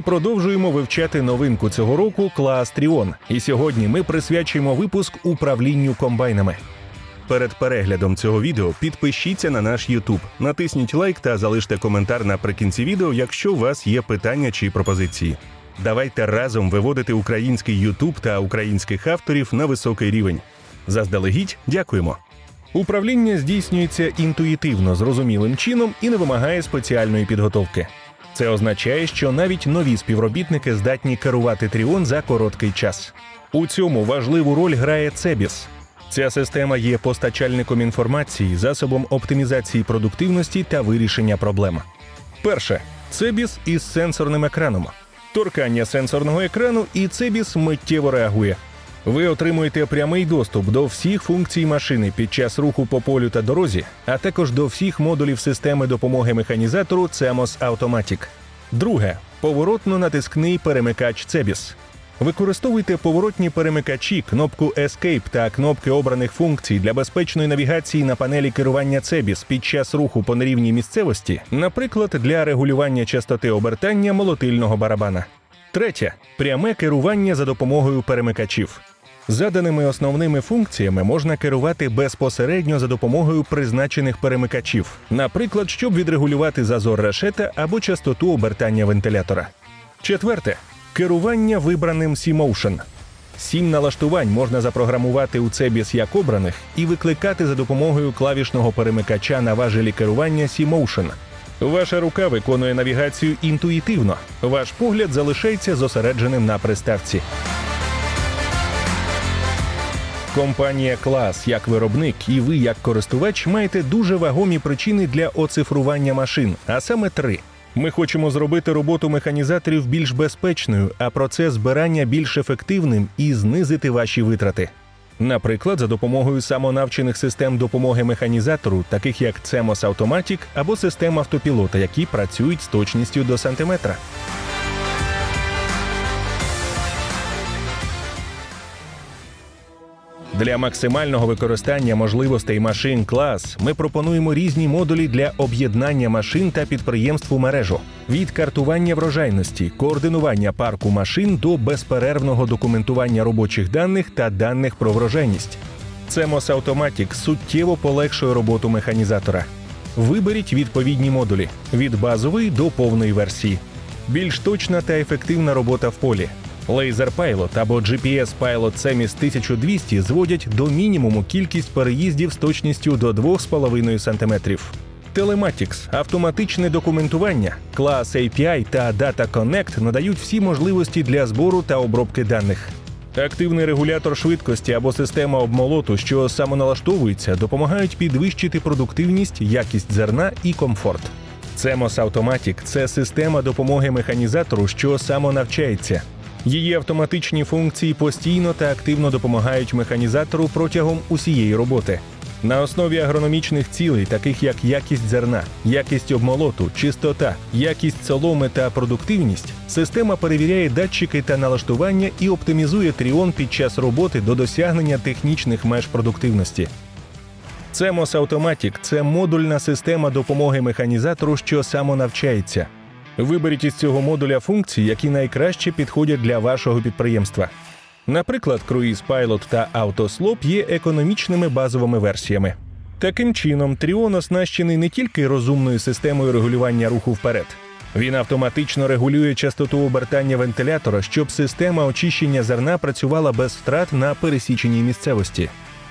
Ми продовжуємо вивчати новинку цього року клас Тріон. І сьогодні ми присвячуємо випуск управлінню комбайнами. Перед переглядом цього відео підпишіться на наш YouTube, натисніть лайк та залиште коментар наприкінці відео, якщо у вас є питання чи пропозиції. Давайте разом виводити український YouTube та українських авторів на високий рівень. Заздалегідь дякуємо. Управління здійснюється інтуїтивно, зрозумілим чином і не вимагає спеціальної підготовки. Це означає, що навіть нові співробітники здатні керувати Тріон за короткий час. У цьому важливу роль грає Цебіс. Ця система є постачальником інформації, засобом оптимізації продуктивності та вирішення проблем. Перше Цебіс із сенсорним екраном. Торкання сенсорного екрану, і Цебіс миттєво реагує. Ви отримуєте прямий доступ до всіх функцій машини під час руху по полю та дорозі, а також до всіх модулів системи допомоги механізатору CEMOS Automatic. Друге поворотно-натискний перемикач Цебіс. Використовуйте поворотні перемикачі, кнопку Escape та кнопки обраних функцій для безпечної навігації на панелі керування Цебіс під час руху по нерівній місцевості, наприклад, для регулювання частоти обертання молотильного барабана. Третє пряме керування за допомогою перемикачів. Заданими основними функціями можна керувати безпосередньо за допомогою призначених перемикачів, наприклад, щоб відрегулювати зазор решета або частоту обертання вентилятора. Четверте керування вибраним C-Motion. Сім налаштувань можна запрограмувати у Цебіс як обраних і викликати за допомогою клавішного перемикача на важелі керування C-Motion. Ваша рука виконує навігацію інтуїтивно. Ваш погляд залишається зосередженим на приставці. Компанія Клас як виробник і ви як користувач маєте дуже вагомі причини для оцифрування машин, а саме три. Ми хочемо зробити роботу механізаторів більш безпечною, а процес збирання більш ефективним і знизити ваші витрати. Наприклад, за допомогою самонавчених систем допомоги механізатору, таких як CEMOS Automatic або систем автопілота, які працюють з точністю до сантиметра. Для максимального використання можливостей машин клас ми пропонуємо різні модулі для об'єднання машин та підприємств у мережу від картування врожайності, координування парку машин до безперервного документування робочих даних та даних про врожайність. CEMOS Automatic суттєво полегшує роботу механізатора. Виберіть відповідні модулі від базової до повної версії. Більш точна та ефективна робота в полі. Laser Pilot або GPS Pilot CEMIS 1200 зводять до мінімуму кількість переїздів з точністю до 2,5 см. Telematics – автоматичне документування, клас API та Data Connect надають всі можливості для збору та обробки даних. Активний регулятор швидкості або система обмолоту, що самоналаштовується, допомагають підвищити продуктивність, якість зерна і комфорт. CEMOS Automatic – це система допомоги механізатору, що самонавчається. Її автоматичні функції постійно та активно допомагають механізатору протягом усієї роботи. На основі агрономічних цілей, таких як якість зерна, якість обмолоту, чистота, якість соломи та продуктивність, система перевіряє датчики та налаштування і оптимізує тріон під час роботи до досягнення технічних меж продуктивності. CEMOS Automatic – це модульна система допомоги механізатору, що самонавчається. Виберіть із цього модуля функції, які найкраще підходять для вашого підприємства. Наприклад, Cruise Pilot та AutoSlop є економічними базовими версіями. Таким чином, Тріон оснащений не тільки розумною системою регулювання руху вперед. Він автоматично регулює частоту обертання вентилятора, щоб система очищення зерна працювала без втрат на пересіченій місцевості.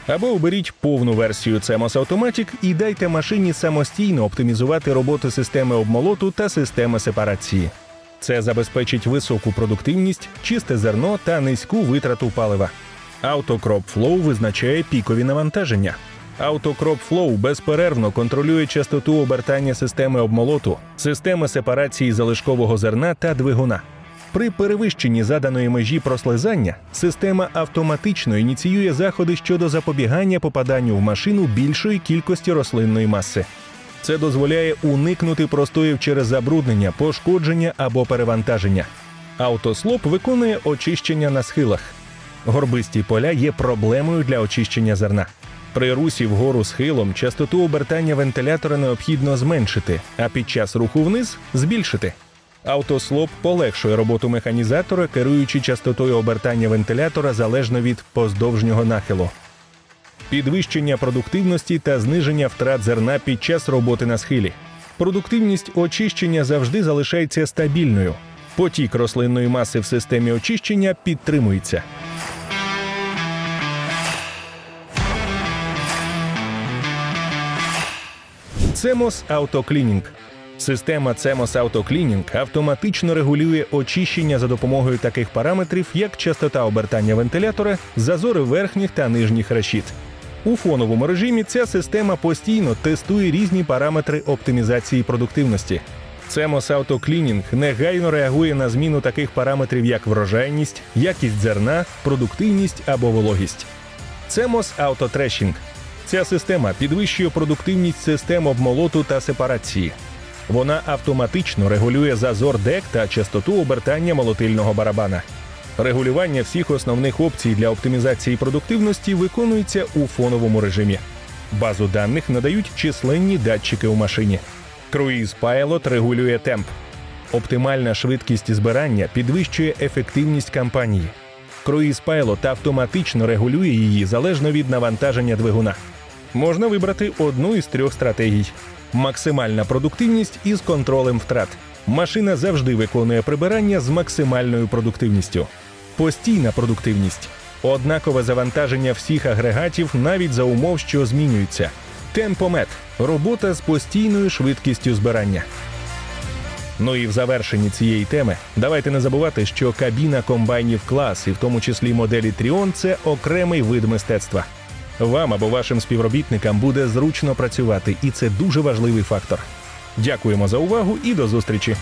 Або оберіть повну версію CEMOS Automatic і дайте машині самостійно оптимізувати роботу системи обмолоту та системи сепарації. Це забезпечить високу продуктивність, чисте зерно та низьку витрату палива. AutoCrop Flow визначає пікові навантаження. AutoCrop Flow безперервно контролює частоту обертання системи обмолоту, системи сепарації залишкового зерна та двигуна. При перевищенні заданої межі прослизання система автоматично ініціює заходи щодо запобігання попаданню в машину більшої кількості рослинної маси. Це дозволяє уникнути простоїв через забруднення, пошкодження або перевантаження. Автослоп виконує очищення на схилах. Горбисті поля є проблемою для очищення зерна. При русі вгору схилом частоту обертання вентилятора необхідно зменшити, а під час руху вниз збільшити. Автослоп полегшує роботу механізатора, керуючи частотою обертання вентилятора залежно від поздовжнього нахилу. Підвищення продуктивності та зниження втрат зерна під час роботи на схилі. Продуктивність очищення завжди залишається стабільною. Потік рослинної маси в системі очищення підтримується. CMOS Autocleaning. Система CMOS Autocleaning автоматично регулює очищення за допомогою таких параметрів, як частота обертання вентилятора, зазори верхніх та нижніх решіт. У фоновому режимі ця система постійно тестує різні параметри оптимізації продуктивності. CMOS Autocleaning негайно реагує на зміну таких параметрів, як врожайність, якість зерна, продуктивність або вологість. CMOS Autothreshing. Ця система підвищує продуктивність систем обмолоту та сепарації. Вона автоматично регулює зазор дек та частоту обертання молотильного барабана. Регулювання всіх основних опцій для оптимізації продуктивності виконується у фоновому режимі. Базу даних надають численні датчики у машині. Cruise Pilot регулює темп. Оптимальна швидкість збирання підвищує ефективність кампанії. Cruise Pilot автоматично регулює її залежно від навантаження двигуна. Можна вибрати одну із трьох стратегій: максимальна продуктивність із контролем втрат. Машина завжди виконує прибирання з максимальною продуктивністю. Постійна продуктивність. Однакове завантаження всіх агрегатів навіть за умов, що змінюються. Темпомет робота з постійною швидкістю збирання. Ну і в завершенні цієї теми давайте не забувати, що кабіна комбайнів клас, і в тому числі моделі Тріон, це окремий вид мистецтва. Вам або вашим співробітникам буде зручно працювати, і це дуже важливий фактор. Дякуємо за увагу і до зустрічі!